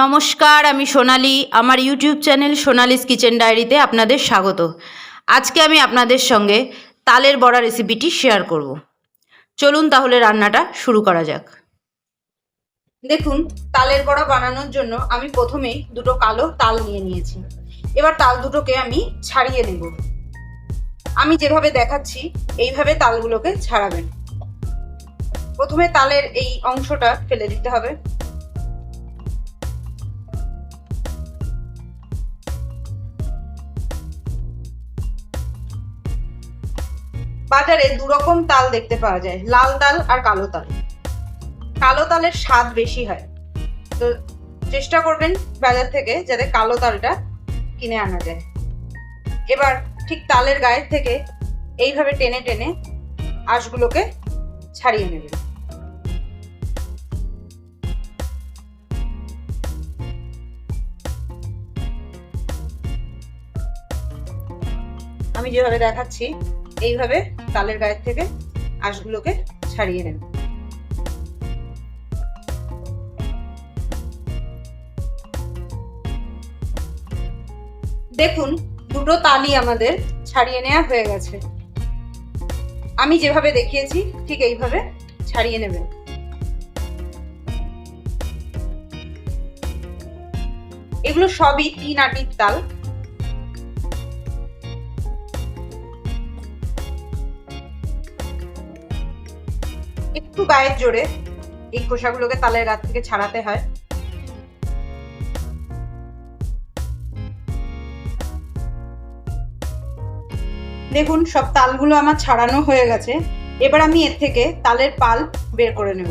নমস্কার, আমি সোনালি। আমার ইউটিউব চ্যানেল সোনালিস কিচেন ডায়েরিতে আপনাদের স্বাগত। আজকে আমি আপনাদের সঙ্গে তালের বড়া রেসিপিটি শেয়ার করব। চলুন তাহলে রান্নাটা শুরু করা যাক। দেখুন, তালের বড়া বানানোর জন্য আমি প্রথমেই দুটো কালো তাল নিয়ে নিয়েছি। এবার তাল দুটোকে আমি ছাড়িয়ে নেব আমি যেভাবে দেখাচ্ছি, এইভাবে তালগুলোকে ছাড়াবেন। প্রথমে তালের এই অংশটা ফেলে দিতে হবে। বাজারে দু রকম তাল দেখতে পাওয়া যায়, লাল তাল আর কালো তাল। কালো তালের স্বাদ বেশি হয়। তো চেষ্টা করবেন বাজার থেকে যাতে কালো তালটা কিনে আনা যায়। এবার ঠিক তালের গায়ের থেকে এইভাবে টেনে টেনে আঁশগুলোকে ছাড়িয়ে নেবেন। আমি যেভাবে দেখাচ্ছি, এইভাবে তালের গায়ের থেকে আঁশগুলোকে ছাড়িয়ে নেব দেখুন, দুটো তালি আমাদের ছাড়িয়ে নেওয়া হয়ে গেছে। আমি যেভাবে দেখিয়েছি, ঠিক এইভাবে ছাড়িয়ে নেবেন। এগুলো সবই তিন আটির তাল। একটু গায়ের জোরে এই খোসাগুলোকে তালের গাছ থেকে ছাড়াতে হয়। দেখুন, সব তালগুলো আমার ছাড়ানো হয়ে গেছে। এবার আমি এর থেকে তালের পাল বের করে নেব।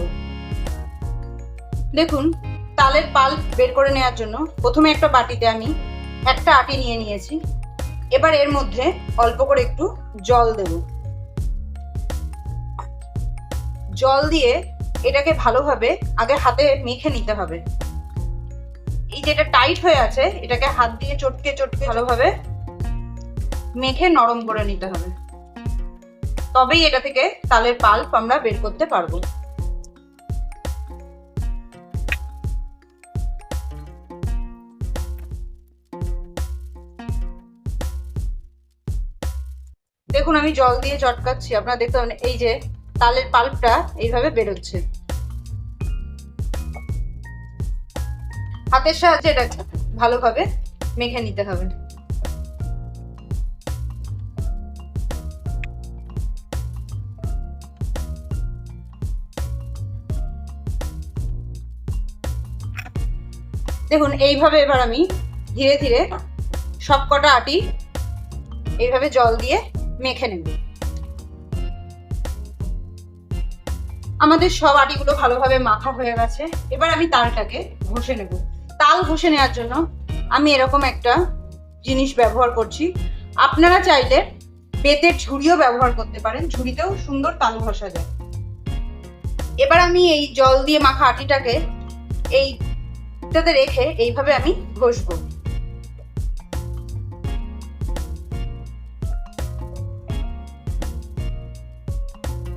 দেখুন, তালের পাল বের করে নেওয়ার জন্য প্রথমে একটা বাটিতে আমি একটা আটি নিয়ে নিয়েছি। এবার এর মধ্যে অল্প করে একটু জল দেবো। জল দিয়ে এটাকে ভালোভাবে আগে হাতে মেখে নিতে হবে। এই যেটা টাইট হয়ে আছে, এটাকে হাত দিয়ে চটকে চটকে ভালোভাবে মেখে নরম করে নিতে হবে। তবেই এটা থেকে তালের পাল্প আমরা বের করতে পারব। দেখুন আমি জল দিয়ে চটকাচ্ছি, আপনারা দেখতে পাবেন, এই যে তালের পাল্পটা এইভাবে বেরোচ্ছে। হাতের সাহায্যে এটা ভালোভাবে মেখে নিতে হবে। দেখুন, এইভাবে এবার আমি ধীরে ধীরে সব কটা আটি এইভাবে জল দিয়ে মেখে নেব। আমাদের সব আটিগুলো ভালোভাবে মাখা হয়ে গেছে। এবার আমি তালটাকে ঘষে নেব। তাল ঘষে নেওয়ার জন্য আমি এরকম একটা জিনিস ব্যবহার করছি। আপনারা চাইলে বেতের ঝুড়িও ব্যবহার করতে পারেন, ঝুড়িতেও সুন্দর তাল ঘষা যায়। এবার আমি এই জল দিয়ে মাখা আটিটাকে এইটাতে রেখে এইভাবে আমি ঘষবো।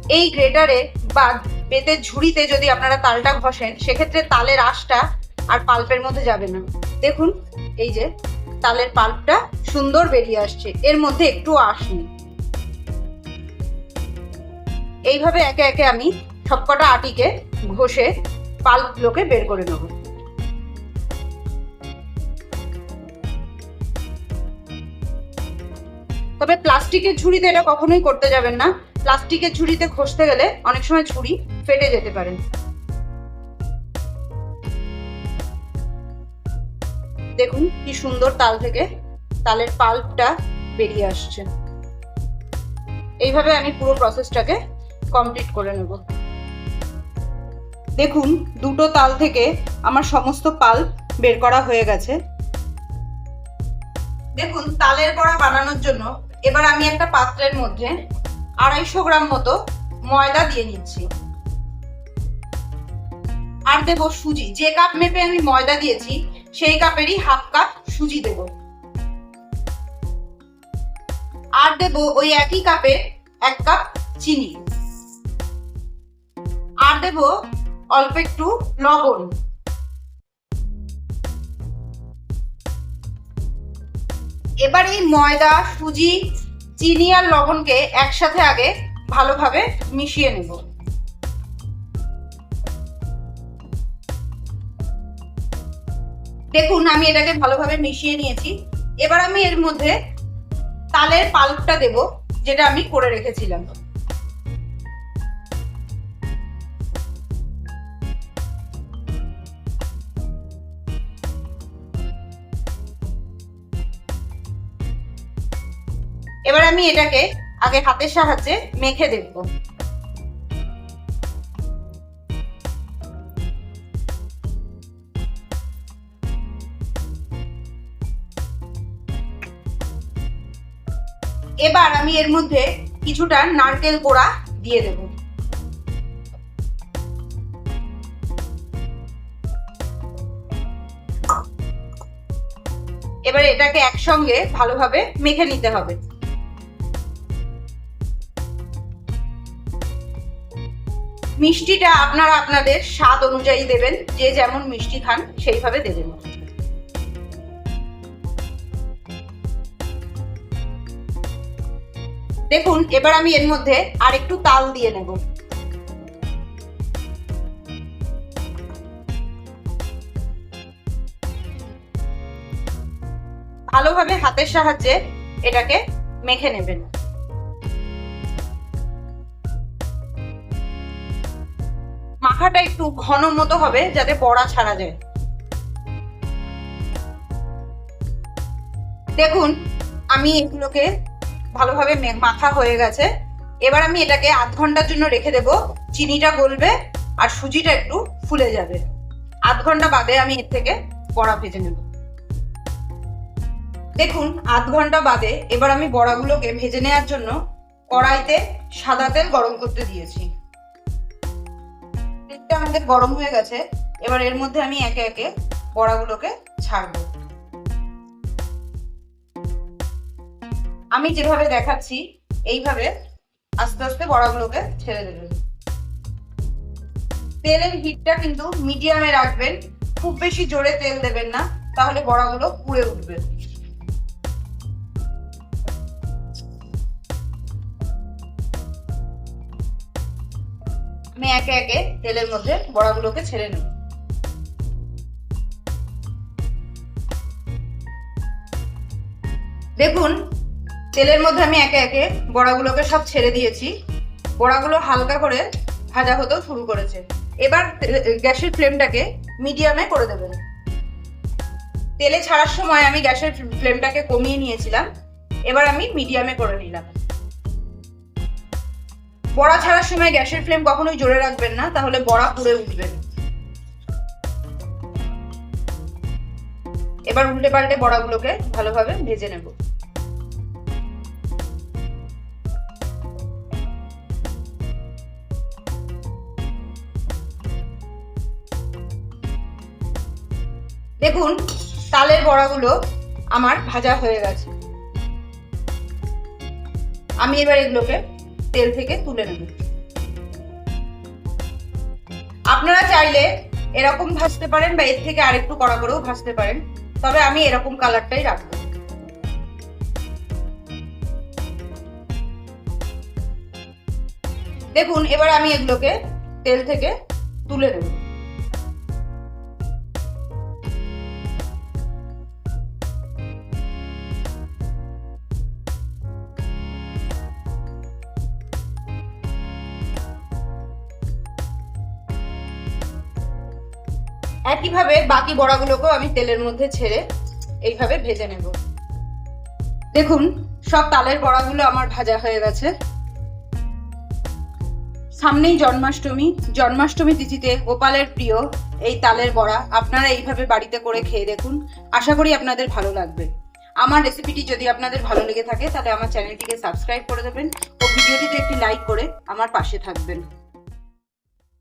এই গ্রেটারে বা বেতের ঝুড়িতে যদি আপনারা তালটা ঘষেন, সেক্ষেত্রে তালের আঁশটা আর পাল্পের মধ্যে যাবে না। দেখুন, এই যে তালের পাল্পটা সুন্দর বেরিয়ে আসছে। এর মধ্যে একটু আঁশ নেই। এইভাবে একে একে আমি সবকটা আটিকে ঘষে পাল্পগুলোকে বের করে নেব। তবে প্লাস্টিকের ঝুড়িতে এটা কখনোই করতে যাবেন না। প্লাস্টিকের ঝুড়িতে ঘষতে গেলে অনেক সময় ঝুড়ি ফেটে যেতে পারে। দেখুন কি সুন্দর তাল থেকে তালের পাল্পটা বেরিয়ে আসছে। এইভাবে আমি পুরো প্রসেসটাকে কমপ্লিট করে নেব। দেখুন দুটো তাল থেকে আমার সমস্ত পাল্প বের করা হয়ে গেছে। দেখুন তালের বড়া বানানোর জন্য এবার আমি একটা পাত্রের মধ্যে আড়াইশো গ্রাম মতো ময়দা দিয়ে নিচ্ছি। আর দেব সুজি। যে কাপ মেপে আমি ময়দা দিয়েছি, সেই কাপেরই হাফ কাপ সুজি দেব। আর দেব ওই একই কাপে এক কাপ চিনি। আর দেব অল্প একটু লবণ। এবার এই ময়দা, সুজি চিনি আর লবণকে একসাথে আগে ভালোভাবে মিশিয়ে নেব। দেখুন, আমি এটাকে ভালোভাবে মিশিয়ে নিয়েছি। এবার আমি এর মধ্যে তালের পাল্পটা দেব, যেটা আমি করে রেখেছিলাম। এবার আমি এটাকে আগে হাতের সাহায্যে মেখে দেখব এবার আমি এর মধ্যে কিছুটা নারকেল কোড়া দিয়ে দেব। এবার এটাকে একসঙ্গে ভালোভাবে মেখে নিতে হবে। মিষ্টিটা আপনারা আপনাদের স্বাদ অনুযায়ী দেবেন, যে যেমন মিষ্টি খান সেইভাবে দেবেন। দেখুন, এবার আমি এর মধ্যে আর একটু তাল দিয়ে নেব। ভালোভাবে হাতের সাহায্যে এটাকে মেখে নেবেন। মাখাটা একটু ঘন মতো হবে যাতে বড়া ছাড়া যায়। দেখুন, আমি এগুলোকে ভালোভাবে মাখা হয়ে গেছে। এবার আমি এটাকে আধ ঘণ্টার জন্য রেখে দেব। চিনিটা গলবে আর সুজিটা একটু ফুলে যাবে। আধ ঘণ্টা বাদে আমি এর থেকে বড়া ভেজে নেব। দেখুন, আধ ঘণ্টা বাদে এবার আমি বড়াগুলোকে ভেজে নেওয়ার জন্য কড়াইতে সাদা তেল গরম করতে দিয়েছি। তেলটা আমাদের গরম হয়ে গেছে, এবার এর মধ্যে আমি একে একে বড়াগুলোকে ছাড়বো। আমি যেভাবে দেখাচ্ছি, এইভাবে আস্তে আস্তে বড়াগুলোকে ছেড়ে দেবেন। তেলের হিটটা কিন্তু মিডিয়ামে রাখবেন, খুব বেশি জোরে তেল দেবেন না, তাহলে বড়াগুলো পুড়ে উঠবে। আমি একে একে তেলের মধ্যে বড়াগুলোকে ছেড়ে নেব। দেখুন, তেলের মধ্যে আমি একে একে বড়াগুলোকে সব ছেড়ে দিয়েছি। বড়াগুলো হালকা করে ভাজা হতেও শুরু করেছে। এবার গ্যাসের ফ্লেমটাকে মিডিয়ামে করে দেবেন। তেলে ছাড়ার সময় আমি গ্যাসের ফ্লেমটাকে কমিয়ে নিয়েছিলাম। এবার আমি মিডিয়ামে করে নিলাম। বড়া ছাড়ার সময় গ্যাসের ফ্লেম কখনোই জোরে রাখবেন না, তাহলে বড়া পুড়ে উঠবে। এবার উল্টে পাল্টে বড়াগুলোকে ভালোভাবে ভেজে নেব। দেখুন, তালের বড়াগুলো আমার ভাজা হয়ে গেছে। আমি এবার এগুলোকে তেল থেকে তুলে নেবেন আপনারা চাইলে এরকম ভাজতে পারেন বা এর থেকে আরেকটু কড়া করেও ভাজতে পারেন, তবে আমি এরকম কালারটাই রাখব। দেখুন, এবার আমি এগুলোকে তেল থেকে তুলে নেব। একইভাবে বাকি বড়াগুলোকেও আমি তেলের মধ্যে ছেড়ে এইভাবে ভেজে নেব। দেখুন, সব তালের বড়াগুলো আমার ভাজা হয়ে গেছে। সামনেই জন্মাষ্টমী। জন্মাষ্টমী তিথিতে গোপালের প্রিয় এই তালের বড়া আপনারা এইভাবে বাড়িতে করে খেয়ে দেখুন। আশা করি আপনাদের ভালো লাগবে। আমার রেসিপিটি যদি আপনাদের ভালো লেগে থাকে, তাহলে আমার চ্যানেলটিকে সাবস্ক্রাইব করে দেবেন ও ভিডিওটিতে একটি লাইক করে আমার পাশে থাকবেন।